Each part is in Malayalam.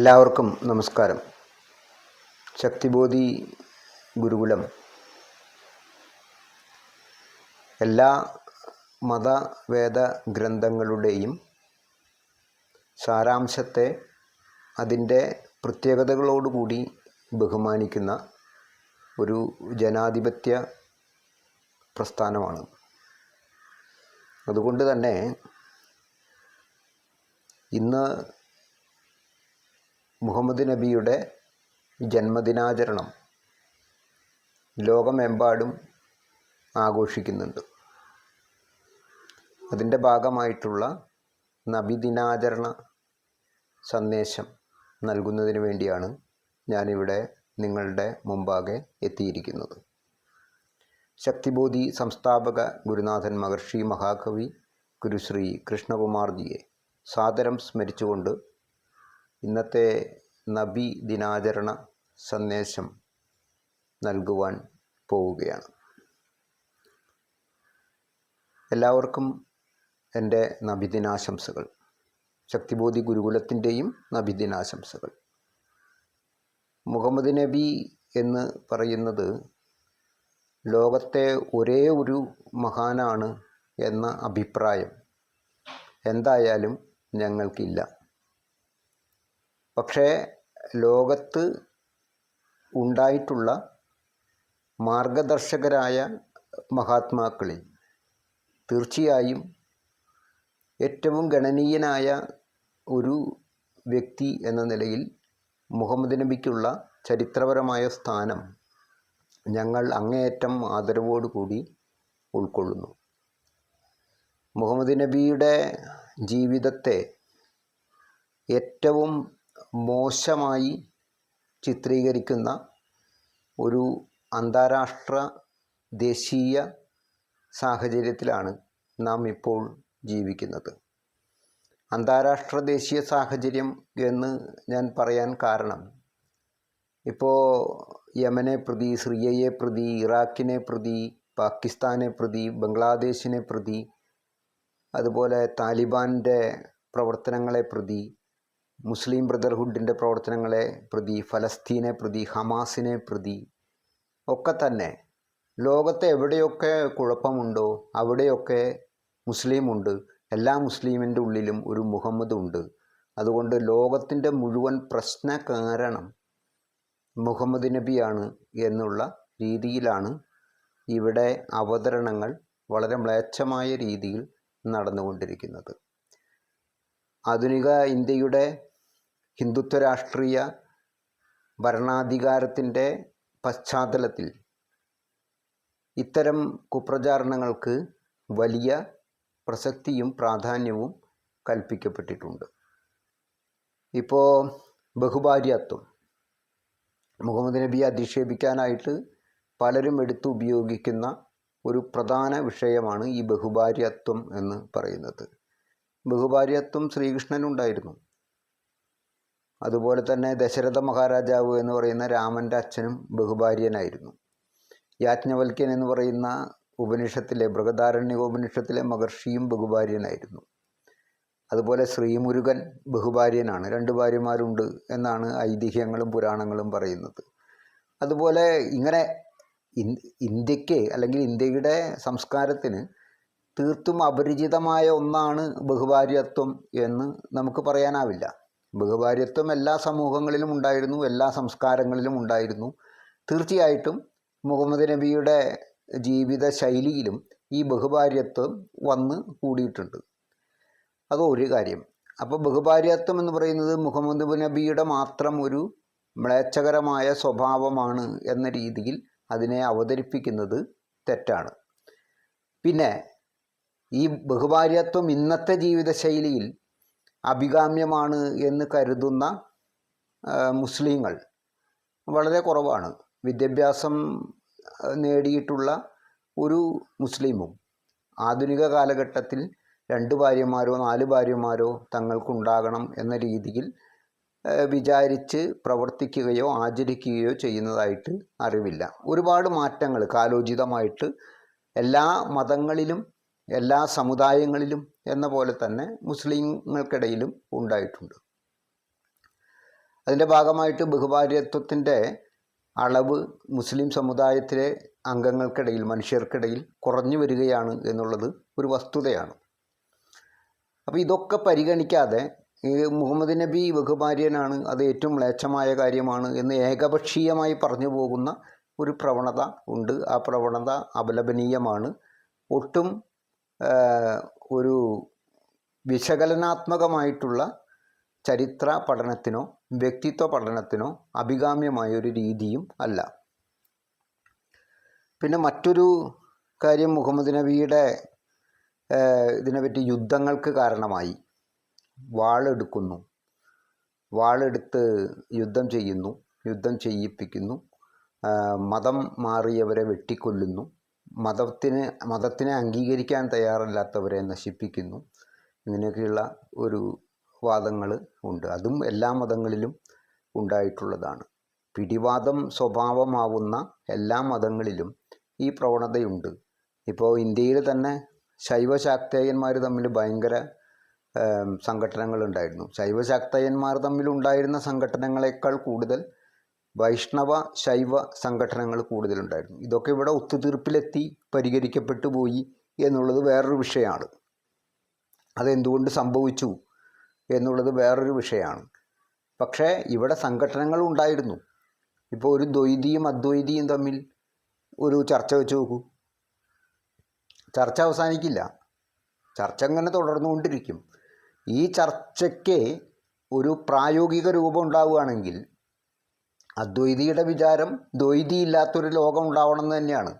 എല്ലാവർക്കും നമസ്കാരം. ശക്തിബോധി ഗുരുകുലം. എല്ലാ മതവേദ ഗ്രന്ഥങ്ങളുടെയും സാരാംശത്തെ അതിന്റെ പ്രത്യേകതകളോടുകൂടി ബഹുമാനിക്കുന്ന ഒരു ജനാധിപത്യ പ്രസ്ഥാനമാണ്. അതുകൊണ്ട് തന്നെ ഇന്ന് മുഹമ്മദ് നബിയുടെ ജന്മദിനാചരണം ലോകമെമ്പാടും ആഘോഷിക്കുന്നുണ്ട്. അതിന്റെ ഭാഗമായിട്ടുള്ള നബിദിനാചരണ സന്ദേശം നൽകുന്നതിന് വേണ്ടിയാണ് ഞാനിവിടെ നിങ്ങളുടെ മുമ്പാകെ എത്തിയിരിക്കുന്നത്. ശക്തിബോധി സംസ്ഥാപക ഗുരുനാഥൻ മഹർഷി മഹാകവി ഗുരുശ്രീ കൃഷ്ണകുമാർജിയെ സാദരം സ്മരിച്ചുകൊണ്ട് ഇന്നത്തെ നബി ദിനാചരണ സന്ദേശം നൽകുവാൻ പോവുകയാണ്. എല്ലാവർക്കും എന്റെ നബിദിനാശംസകൾ ശക്തിബോധി ഗുരുകുലത്തിന്റെയും നബിദിനാശംസകൾ മുഹമ്മദ് നബി എന്ന് പറയുന്നത് ലോകത്തെ ഒരേ ഒരു മഹാനാണ് എന്ന അഭിപ്രായം. എന്തായാലും ഞങ്ങൾക്കില്ല. പക്ഷേ ലോകത്ത് ഉണ്ടായിട്ടുള്ള മാർഗദർശകരായ മഹാത്മാക്കളിൽ തീർച്ചയായും ഏറ്റവും ഗണനീയനായ ഒരു വ്യക്തി എന്ന നിലയിൽ മുഹമ്മദ് നബിക്കുള്ള ചരിത്രപരമായ സ്ഥാനം ഞങ്ങൾ അങ്ങേയറ്റം ആദരവോടുകൂടി ഉൾക്കൊള്ളുന്നു. മുഹമ്മദ് നബിയുടെ ജീവിതത്തെ ഏറ്റവും മോശമായി ചിത്രീകരിക്കുന്ന ഒരു അന്താരാഷ്ട്ര ദേശീയ സാഹചര്യത്തിലാണ് നാം ഇപ്പോൾ ജീവിക്കുന്നത്. അന്താരാഷ്ട്ര ദേശീയ സാഹചര്യം എന്ന് ഞാൻ പറയാൻ കാരണം ഇപ്പോൾ യമനെ പ്രതി സിറിയയെ പ്രതി ഇറാഖിനെ പ്രതി പാകിസ്ഥാനെ പ്രതി ബംഗ്ലാദേശിനെ പ്രതി അതുപോലെ താലിബാന്റെ പ്രവർത്തനങ്ങളെ പ്രതി മുസ്ലിം ബ്രദർഹുഡിന്റെ പ്രവർത്തനങ്ങളെ പ്രതി ഫലസ്തീനെ പ്രതി ഹമാസിനെ പ്രതി ഒക്കെ തന്നെ ലോകത്തെ എവിടെയൊക്കെ കുഴപ്പമുണ്ടോ അവിടെയൊക്കെ മുസ്ലിമുണ്ട്. എല്ലാ മുസ്ലിമിന്റെ ഉള്ളിലും ഒരു മുഹമ്മദ് ഉണ്ട്. അതുകൊണ്ട് ലോകത്തിന്റെ മുഴുവൻ പ്രശ്ന കാരണം മുഹമ്മദ് നബിയാണ് എന്നുള്ള രീതിയിലാണ് ഇവിടെ അവതരണങ്ങൾ വളരെ മ്ലേച്ഛമായ രീതിയിൽ നടന്നുകൊണ്ടിരിക്കുന്നത്. ആധുനിക ഇന്ത്യയുടെ ഹിന്ദുത്വ രാഷ്ട്രീയ ഭരണാധികാരത്തിന്റെ പശ്ചാത്തലത്തിൽ ഇത്തരം കുപ്രചാരണങ്ങൾക്ക് വലിയ പ്രസക്തിയും പ്രാധാന്യവും കൽപ്പിക്കപ്പെട്ടിട്ടുണ്ട്. ഇപ്പോൾ ബഹുഭാര്യത്വം. മുഹമ്മദ് നബിയെ അധിക്ഷേപിക്കാനായിട്ട് പലരും എടുത്തു ഉപയോഗിക്കുന്ന ഒരു പ്രധാന വിഷയമാണ് ഈ ബഹുഭാര്യത്വം എന്ന് പറയുന്നത്. ബഹുഭാര്യത്വം ശ്രീകൃഷ്ണനുണ്ടായിരുന്നു. അതുപോലെ തന്നെ ദശരഥ മഹാരാജാവ് എന്ന് പറയുന്ന രാമന്റെ അച്ഛനും ബഹുഭാര്യനായിരുന്നു. യാജ്ഞവൽക്യൻ എന്ന് പറയുന്ന ഉപനിഷത്തിലെ ബൃഹദാരണ്യ ഉപനിഷത്തിലെ മഹർഷിയും ബഹുഭാര്യനായിരുന്നു. അതുപോലെ ശ്രീമുരുകൻ ബഹുഭാര്യനാണ്. രണ്ട് ഭാര്യമാരുണ്ട് എന്നാണ് ഐതിഹ്യങ്ങളും പുരാണങ്ങളും പറയുന്നത്. അതുപോലെ ഇങ്ങനെ ഇന്ത്യയ്ക്ക് അല്ലെങ്കിൽ ഇന്ത്യയുടെ സംസ്കാരത്തിന് തീർത്തും അപരിചിതമായ ഒന്നാണ് ബഹുഭാര്യത്വം എന്ന് നമുക്ക് പറയാനാവില്ല. ബഹുഭാര്യത്വം എല്ലാ സമൂഹങ്ങളിലും ഉണ്ടായിരുന്നു എല്ലാ സംസ്കാരങ്ങളിലും ഉണ്ടായിരുന്നു. തീർച്ചയായിട്ടും മുഹമ്മദ് നബിയുടെ ജീവിത ശൈലിയിലും ഈ ബഹുഭാര്യത്വം വന്ന് കൂടിയിട്ടുണ്ട്. അത് ഒരു കാര്യം. അപ്പോൾ ബഹുഭാര്യത്വം എന്ന് പറയുന്നത് മുഹമ്മദ് നബിയുടെ മാത്രം ഒരു മ്ലേച്ഛകരമായ സ്വഭാവമാണ് എന്ന രീതിയിൽ അതിനെ അവതരിപ്പിക്കുന്നത് തെറ്റാണ്. പിന്നെ ഈ ബഹുഭാര്യത്വം ഇന്നത്തെ ജീവിതശൈലിയിൽ അഭികാമ്യമാണ് എന്ന് കരുതുന്ന മുസ്ലിങ്ങൾ വളരെ കുറവാണ്. വിദ്യാഭ്യാസം നേടിയിട്ടുള്ള ഒരു മുസ്ലിമും ആധുനിക കാലഘട്ടത്തിൽ രണ്ട് ഭാര്യമാരോ നാല് ഭാര്യമാരോ തങ്ങൾക്കുണ്ടാകണം എന്ന രീതിയിൽ വിചാരിച്ച് പ്രവർത്തിക്കുകയോ ആചരിക്കുകയോ ചെയ്യുന്നതായിട്ട് അറിവില്ല. ഒരുപാട് മാറ്റങ്ങൾ കാലോചിതമായിട്ട് എല്ലാ മതങ്ങളിലും എല്ലാ സമുദായങ്ങളിലും എന്ന പോലെ തന്നെ മുസ്ലിങ്ങൾക്കിടയിലും ഉണ്ടായിട്ടുണ്ട്. അതിന്റെ ഭാഗമായിട്ട് ബഹുഭാര്യത്വത്തിന്റെ അളവ് മുസ്ലിം സമുദായത്തിലെ അംഗങ്ങൾക്കിടയിൽ മനുഷ്യർക്കിടയിൽ കുറഞ്ഞു വരികയാണ് എന്നുള്ളത് ഒരു വസ്തുതയാണ്. അപ്പോൾ ഇതൊക്കെ പരിഗണിക്കാതെ ഈ മുഹമ്മദ് നബി ബഹുഭാര്യനാണ് അത് ഏറ്റവും മ്ലേച്ഛമായ കാര്യമാണ് എന്ന് ഏകപക്ഷീയമായി പറഞ്ഞു പോകുന്ന ഒരു പ്രവണത ഉണ്ട്. ആ പ്രവണത അപലപനീയമാണ്. ഒട്ടും ഒരു വിശകലനാത്മകമായിട്ടുള്ള ചരിത്ര പഠനത്തിനോ വ്യക്തിത്വ പഠനത്തിനോ അഭികാമ്യമായ ഒരു രീതിയും അല്ല. പിന്നെ മറ്റൊരു കാര്യം മുഹമ്മദ് നബിയുടെ ഇതിനെ ഇതിനെപ്പറ്റി യുദ്ധങ്ങൾക്ക് കാരണമായി. വാളെടുക്കുന്നു. വാളെടുത്ത് യുദ്ധം ചെയ്യുന്നു. യുദ്ധം ചെയ്യിപ്പിക്കുന്നു. മതം മാറിയവരെ വെട്ടിക്കൊല്ലുന്നു. മതത്തിന് മതത്തിനെ അംഗീകരിക്കാൻ തയ്യാറല്ലാത്തവരെ നശിപ്പിക്കുന്നു. ഇങ്ങനെയൊക്കെയുള്ള ഒരു വാദങ്ങൾ ഉണ്ട്. അതും എല്ലാ മതങ്ങളിലും ഉണ്ടായിട്ടുള്ളതാണ്. പിടിവാദം സ്വഭാവമാവുന്ന എല്ലാ മതങ്ങളിലും ഈ പ്രവണതയുണ്ട്. ഇപ്പോൾ ഇന്ത്യയിൽ തന്നെ ശൈവശാക്തേയന്മാർ തമ്മിൽ ഭയങ്കര ഏം, സംഘടനകളുണ്ടായിരുന്നു ശൈവശാക്തയന്മാർ തമ്മിൽ ഉണ്ടായിരുന്ന സംഘടനകളെക്കാൾ കൂടുതൽ വൈഷ്ണവ ശൈവ സംഘടനകൾ കൂടുതലുണ്ടായിരുന്നു. ഇതൊക്കെ ഇവിടെ ഒത്തുതീർപ്പിലെത്തി പരിഹരിക്കപ്പെട്ടു പോയി എന്നുള്ളത് വേറൊരു വിഷയമാണ്. അതെന്തുകൊണ്ട് സംഭവിച്ചു എന്നുള്ളത് വേറൊരു വിഷയമാണ്. പക്ഷേ ഇവിടെ സംഘടനകൾ ഉണ്ടായിരുന്നു. ഇപ്പോൾ ഒരു ദ്വൈതിയും അദ്വൈതിയും തമ്മിൽ ഒരു ചർച്ച വെച്ച് നോക്കൂ. ചർച്ച അവസാനിക്കില്ല. ചർച്ച അങ്ങനെ തുടർന്നുകൊണ്ടിരിക്കും. ഈ ചർച്ചയ്ക്ക് ഒരു പ്രായോഗിക രൂപം ഉണ്ടാവുകയാണെങ്കിൽ അദ്വൈതിയുടെ വിചാരം ദ്വൈതി ഇല്ലാത്തൊരു ലോകം ഉണ്ടാവണം എന്ന് തന്നെയാണ്.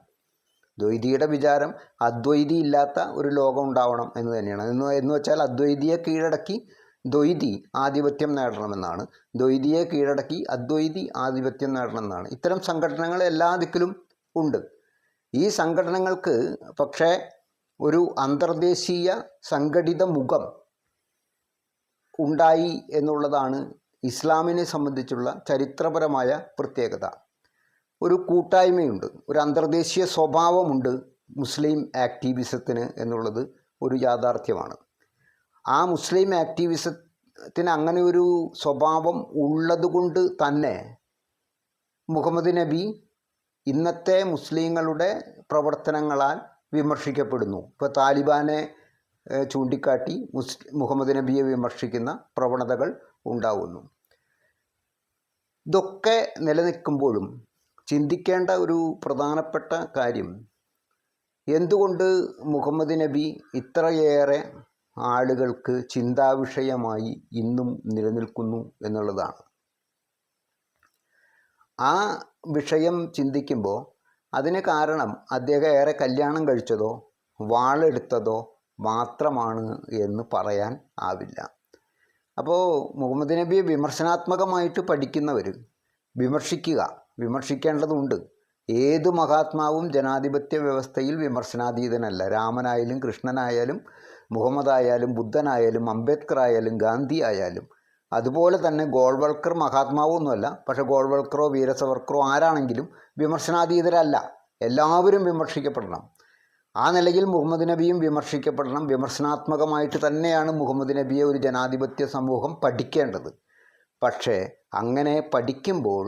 ദ്വൈതിയുടെ വിചാരം അദ്വൈതി ഇല്ലാത്ത ഒരു ലോകം ഉണ്ടാവണം എന്ന് തന്നെയാണ്. എന്ന് എന്ന് വെച്ചാൽ അദ്വൈതിയെ കീഴടക്കി ദ്വൈതി ആധിപത്യം നേടണമെന്നാണ്. ദ്വൈതിയെ കീഴടക്കി അദ്വൈതി ആധിപത്യം നേടണമെന്നാണ്. ഇത്തരം സംഘടനകൾ എല്ലാ ദിക്കിലും ഉണ്ട്. ഈ സംഘടനകൾക്ക് പക്ഷേ ഒരു അന്തർദേശീയ സംഘടിത മുഖം ഉണ്ടായി എന്നുള്ളതാണ് ഇസ്ലാമിനെ സംബന്ധിച്ചുള്ള ചരിത്രപരമായ പ്രത്യേകത. ഒരു കൂട്ടായ്മയുണ്ട് ഒരു അന്തർദേശീയ സ്വഭാവമുണ്ട് മുസ്ലിം ആക്ടിവിസത്തിന് എന്നുള്ളത് ഒരു യാഥാർത്ഥ്യമാണ്. ആ മുസ്ലിം ആക്ടിവിസത്തിന് അങ്ങനെ ഒരു സ്വഭാവം ഉള്ളതുകൊണ്ട് തന്നെ മുഹമ്മദ് നബി ഇന്നത്തെ മുസ്ലിങ്ങളുടെ പ്രവർത്തനങ്ങളാൽ വിമർശിക്കപ്പെടുന്നു. ഇപ്പോൾ താലിബാനെ ചൂണ്ടിക്കാട്ടി മുസ് മുഹമ്മദ് നബിയെ വിമർശിക്കുന്ന പ്രവണതകൾ ഉണ്ടാവുന്നു. ഇതൊക്കെ നിലനിൽക്കുമ്പോഴും ചിന്തിക്കേണ്ട ഒരു പ്രധാനപ്പെട്ട കാര്യം എന്തുകൊണ്ട് മുഹമ്മദ് നബി ഇത്രയേറെ ആളുകൾക്ക് ചിന്താവിഷയമായി ഇന്നും നിലനിൽക്കുന്നു എന്നുള്ളതാണ്. ആ വിഷയം ചിന്തിക്കുമ്പോൾ അതിന് കാരണം അദ്ദേഹം ഏറെ കല്യാണം കഴിച്ചതോ വാളെടുത്തതോ മാത്രമാണ് എന്ന് പറയാൻ ആവില്ല. അപ്പോൾ മുഹമ്മദ് നബിയെ വിമർശനാത്മകമായിട്ട് പഠിക്കുന്നവർ വിമർശിക്കുക വിമർശിക്കേണ്ടതുണ്ട്. ഏത് മഹാത്മാവും ജനാധിപത്യ വ്യവസ്ഥയിൽ വിമർശനാതീതനല്ല. രാമനായാലും കൃഷ്ണനായാലും മുഹമ്മദ് ആയാലും ബുദ്ധനായാലും അംബേദ്കർ ആയാലും ഗാന്ധി ആയാലും. അതുപോലെ തന്നെ ഗോൾവൾക്കർ മഹാത്മാവൊന്നുമല്ല. പക്ഷേ ഗോൾവൾക്കറോ വീരസവർക്കറോ ആരാണെങ്കിലും വിമർശനാതീതരല്ല. എല്ലാവരും വിമർശിക്കപ്പെടണം. ആ നിലയിൽ മുഹമ്മദ് നബിയും വിമർശിക്കപ്പെടണം. വിമർശനാത്മകമായിട്ട് തന്നെയാണ് മുഹമ്മദ് നബിയെ ഒരു ജനാധിപത്യ സമൂഹം പഠിക്കേണ്ടത്. പക്ഷേ അങ്ങനെ പഠിക്കുമ്പോൾ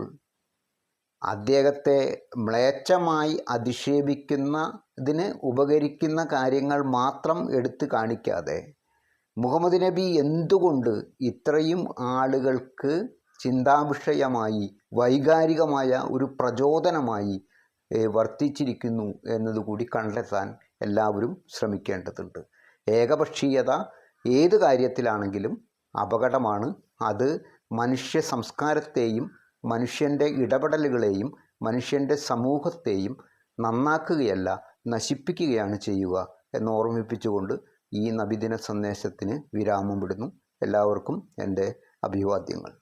അദ്ദേഹത്തെ മ്ലേച്ഛമായി അധിക്ഷേപിക്കുന്നതിന് ഉപകരിക്കുന്ന കാര്യങ്ങൾ മാത്രം എടുത്തു കാണിക്കാതെ മുഹമ്മദ് നബി എന്തുകൊണ്ട് ഇത്രയും ആളുകൾക്ക് ചിന്താവിഷയമായി വൈകാരികമായ ഒരു പ്രചോദനമായി ഏഹ്, വർത്തിച്ചിരിക്കുന്നു എന്നതുകൂടി കണ്ടെത്താൻ എല്ലാവരും ശ്രമിക്കേണ്ടതുണ്ട്. ഏകപക്ഷീയത ഏത് കാര്യത്തിലാണെങ്കിലും അപകടമാണ്. അത് മനുഷ്യ സംസ്കാരത്തെയും മനുഷ്യന്റെ ഇടപെടലുകളെയും മനുഷ്യന്റെ സമൂഹത്തെയും നന്നാക്കുകയല്ല നശിപ്പിക്കുകയാണ് ചെയ്യുക എന്ന് ഓർമ്മിപ്പിച്ചുകൊണ്ട് ഈ നബിദിന സന്ദേശത്തിന് വിരാമം വിടുന്നു. എല്ലാവർക്കും എന്റെ അഭിവാദ്യങ്ങൾ.